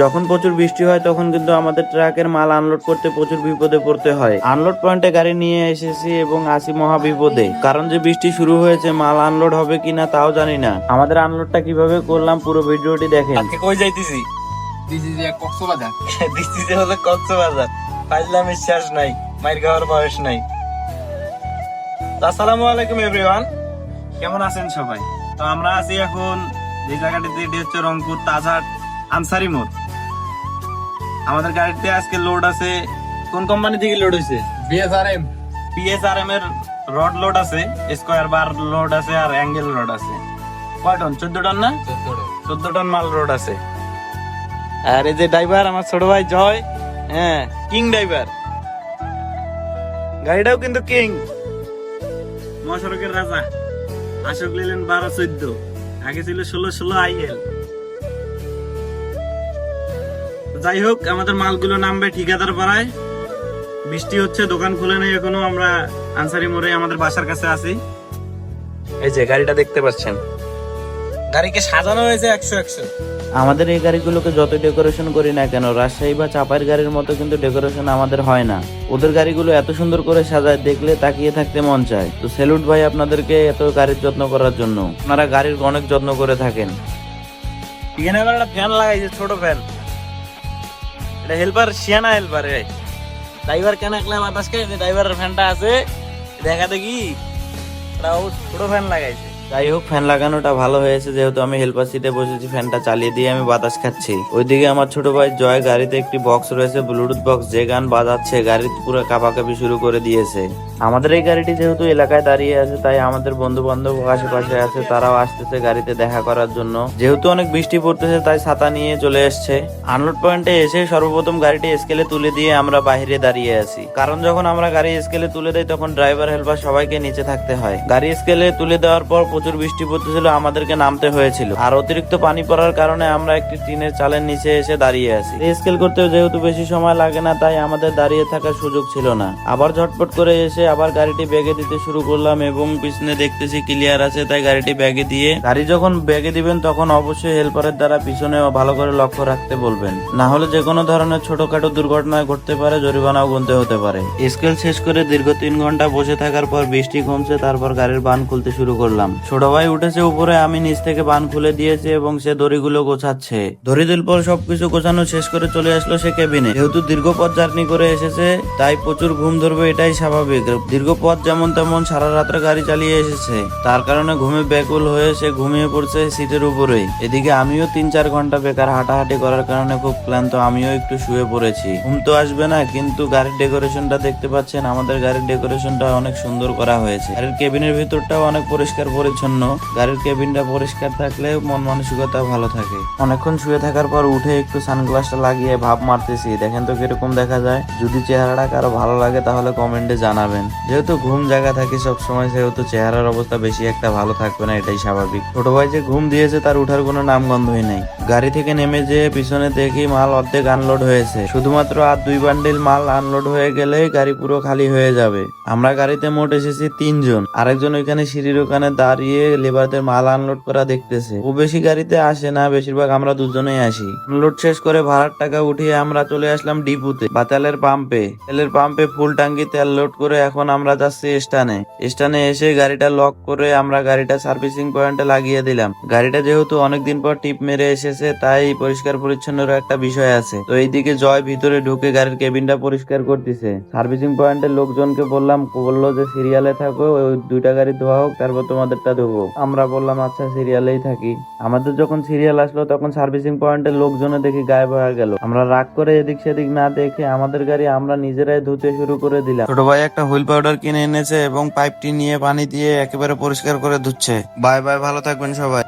যখন প্রচুর বৃষ্টি হয় তখন কিন্তু আমাদের ট্রাকের মাল আনলোড করতে প্রচুর বিপদে পড়তে হয়। আনলোড পয়েন্টে গাড়ি নিয়ে এসেছি এবং আসি মহা বিপদে কারণ যে বৃষ্টি শুরু হয়েছে মাল আনলোড হবে কিনা তাও জানি না। আমাদের আনলোডটা কীভাবে করলাম পুরো ভিডিওটি দেখেন। কই যাইতেছি? কক্সবাজার হলো কক্সবাজার শেষ নাই খাওয়ার বয়স নাই। আসসালামু আলাইকুম এভরিওয়ান কেমন আছেন সবাই? তো আমরা আছি এখন যে জায়গাটিতে এটি হচ্ছে রংপুর তাজহাট আনসারি মোড়। আমাদের গাড়িতে আজকে লোড আছে কোন কোম্পানি থেকে লোড হয়েছে? বিএসআরএম পিএসআরএম এর রড লোড আছে স্কোয়ার বার লোড আছে আর অ্যাঙ্গেল লোড আছে। কয় টন চোদ্দ টন না? চোদ্দ টন মাল রোড আছে। আর এই যে ড্রাইভার আমার ছোট ভাই জয় হ্যাঁ কিং ড্রাইভার গাড়িটাও কিন্তু কিং মহাসড়কের রাজা আশোক নিলেন বারো চোদ্দ আগে ছিল ষোলো ষোলো আইএল যাই হোক আমাদের মালগুলো নামবে ঠিকাদার পাড়ায়। বৃষ্টি হচ্ছে দোকান খুলে নেই এখনও আমরা আনসারি মোড়ে আমাদের বাসার কাছে আছি। এই যে গাড়িটা দেখতে পাচ্ছেন। গাড়িকে সাজানো হয়েছে একশো একশো। আমাদের এই গাড়িগুলোকে যত ডেকোরেশন করি না কেন রাজশাহী বা চাপাইয়ের গাড়ির মতো কিন্তু ডেকোরেশন আমাদের হয় না। ওদের গাড়িগুলো এত সুন্দর করে সাজায় দেখলে তাকিয়ে থাকতে মন চায়। তো স্যালুট ভাই আপনাদেরকে এত গাড়ির যত্ন করার জন্য। আপনারা গাড়ির অনেক যত্ন করে থাকেন। এখানে আবার একটা ফ্যান লাগাইছে ছোট ফ্যান এটা হেল্পার শিয়ানা হেল্পার রে ড্রাইভার কেন একলা বাতাস খাই ড্রাইভারের ফ্যানটা আছে, দেখা দেখি এটা ও ছোট ফ্যান লাগাইছে। যাই হোক ফ্যান লাগানোটা ভালো হয়েছে, যেহেতু আমি হেল্পার সিটে বসেছি ফ্যানটা চালিয়ে দিয়ে আমি বাতাস খাচ্ছি। ওইদিকে আমার ছোট ভাই জয়, গাড়িতে একটি বক্স রয়েছে ব্লুটুথ বক্স যে গান বাজাচ্ছে, গাড়ি পুরো কাঁপাকাপি শুরু করে দিয়েছে। আমাদের এই গাড়িটি যেহেতু এলাকায় দাঁড়িয়ে আছে, তাই আমাদের বন্ধু বান্ধব আশেপাশে আছে, তারাও আসতেছে গাড়িতে দেখা করার জন্য। যেহেতু অনেক বৃষ্টি পড়তেছে, তাই ছাতা নিয়ে চলে এসছে। আনলোড পয়েন্টে এসে সর্বপ্রথম গাড়িটি স্কেলে তুলে দিয়ে আমরা বাইরে দাঁড়িয়ে আছি। কারণ যখন আমরা গাড়ি স্কেলে তুলে দেয় তখন ড্রাইভার হেল্পার সবাইকে নিচে থাকতে হয়। গাড়ি স্কেলে তুলে দেওয়ার পর প্রচুর বৃষ্টি পড়তেছিল, আমাদেরকে নামতে হয়েছিল। আর অতিরিক্ত পানি পড়ার কারণে আমরা একটি টিনের চালের নিচে এসে দাঁড়িয়ে আছি। স্কেল করতে যেহেতু বেশি সময় লাগে না, তাই আমাদের দাঁড়িয়ে থাকার সুযোগ ছিল না। আবার ঝটপট করে এসে আবার গাড়িটি ব্যাগে দিতে শুরু করলাম এবং পিছনে দেখতেছি ক্লিয়ার আছে, তাই গাড়িটি ব্যাগে দিয়ে গাড়ি যখন ব্যাগে দিবেন তখন অবশ্যই হেল্পারের দ্বারা পিছনে ভালো করে লক্ষ্য রাখতে বলবেন। না হলে যে কোনো ধরনের ছোটখাটো দুর্ঘটনা ঘটতে পারে, জরিমানাও গুনতে হতে পারে। স্কেল শেষ করে দীর্ঘ তিন ঘণ্টা বসে থাকার পর বৃষ্টি কমছে, তারপর গাড়ির বান খুলতে শুরু করলাম। ছোট ভাই উঠেছে উপরে, আমি নিচ থেকে বান খুলে দিয়েছি এবং সে দড়িগুলো গোছাচ্ছে। দড়ি পর সবকিছু গোছানো শেষ করে চলে আসলো সে কেবিনে যেহেতু দীর্ঘ পথ জার্নি করে এসেছে, তাই প্রচুর ঘুম ধরবে, এটাই স্বাভাবিক। দীর্ঘ পথ যেমন তেমন সারা রাত্রে গাড়ি চালিয়ে এসেছে। তার কারণে ঘুমে ব্যাকুল হয়ে সে ঘুমিয়ে পড়ছে সিটের উপরেই। এদিকে আমিও তিন চার ঘণ্টা বেকার হাঁটাহাঁটি করার কারণে খুব ক্লান্ত, আমিও একটু শুয়ে পড়েছি। ঘুম তো আসবে না, কিন্তু গাড়ির ডেকোরেশনটা দেখতে পাচ্ছেন, আমাদের গাড়ির ডেকোরেশনটা অনেক সুন্দর করা হয়েছে। গাড়ির কেবিনের ভিতরটাও অনেক পরিষ্কার পরিচ্ছন্ন। গাড়ির কেবিনটা পরিষ্কার থাকলে মন মানসিকতা ভালো থাকে। অনেকক্ষণ শুয়ে থাকার পর উঠে একটু সানগ্লাসটা লাগিয়ে ভাব মারতেছি। দেখেন তো কীরকম দেখা যায়। যদি চেহারাটা কারও ভালো লাগে তাহলে কমেন্টে জানাবেন। যেহেতু ঘুম জায়গা থাকি সব সময় সেহেতু চেহারার অবস্থা বেশি একটা ভালো থাকবে না, এটাই স্বাভাবিক। ছোট ভাই যে ঘুম দিয়েছে, তার উঠার কোনো নামগন্ধই নেই। গাড়ি থেকে নেমে যে পিছনে দেখি মাল অর্ধেক আনলোড হয়েছে। শুধুমাত্র আর দুই বান্ডিল মাল আনলোড হয়ে গেলেই গাড়ি পুরো খালি হয়ে যাবে। আমরা গাড়িতে মোট এসেছি তিনজন। আরেকজন ওইখানে সিঁড়ির ওখানে দাঁড়িয়ে লেবারদের মাল আনলোড করা দেখতেছে। ও বেশি গাড়িতে আসে না, বেশিরভাগ আমরা দুজনেই আসি। আনলোড শেষ করে ভাড়ার টাকা উঠিয়ে আমরা চলে আসলাম ডিপুতে বা তেলের পাম্পে তেলের পাম্পে ফুল টাঙ্কি তেল লোড করে এখন আমরা যাচ্ছি স্টানে। স্টানে এসে গাড়িটা লক করে আমরা গাড়িটা সার্ভিসিং পয়েন্টে লাগিয়ে দিলাম। গাড়িটা যেহেতু অনেকদিন পর টিপ মেরে এসেছে তাই পরিষ্কার পরিচ্ছন্নের একটা বিষয় আছে। তো এইদিকে জয় ভিতরে ঢুকে গাড়ির কেবিনটা পরিষ্কার করতেছে। সার্ভিসিং পয়েন্টের লোকজনকে বললাম, বলল যে সিরিয়ালে থাকো, ওই দুইটা গাড়ি ধোয়া হোক, তারপর তোমাদেরটা ধোবো। আমরা বললাম আচ্ছা সিরিয়ালেই থাকি। আমাদের যখন সিরিয়াল আসলো, তখন সার্ভিসিং পয়েন্টের লোকজনে দেখি গায়েব হয়ে গেল। আমরা রাগ করে এদিক সেদিক না দেখে আমাদের গাড়ি আমরা নিজেরাই ধুতে শুরু করে দিলাম। ছোট ভাই একটা হুইল পাউডার কিনে এনেছে এবং পাইপটি নিয়ে পানি দিয়ে একেবারে পরিষ্কার করে ধুচ্ছে। বাই বাই, ভালো থাকবেন সবাই।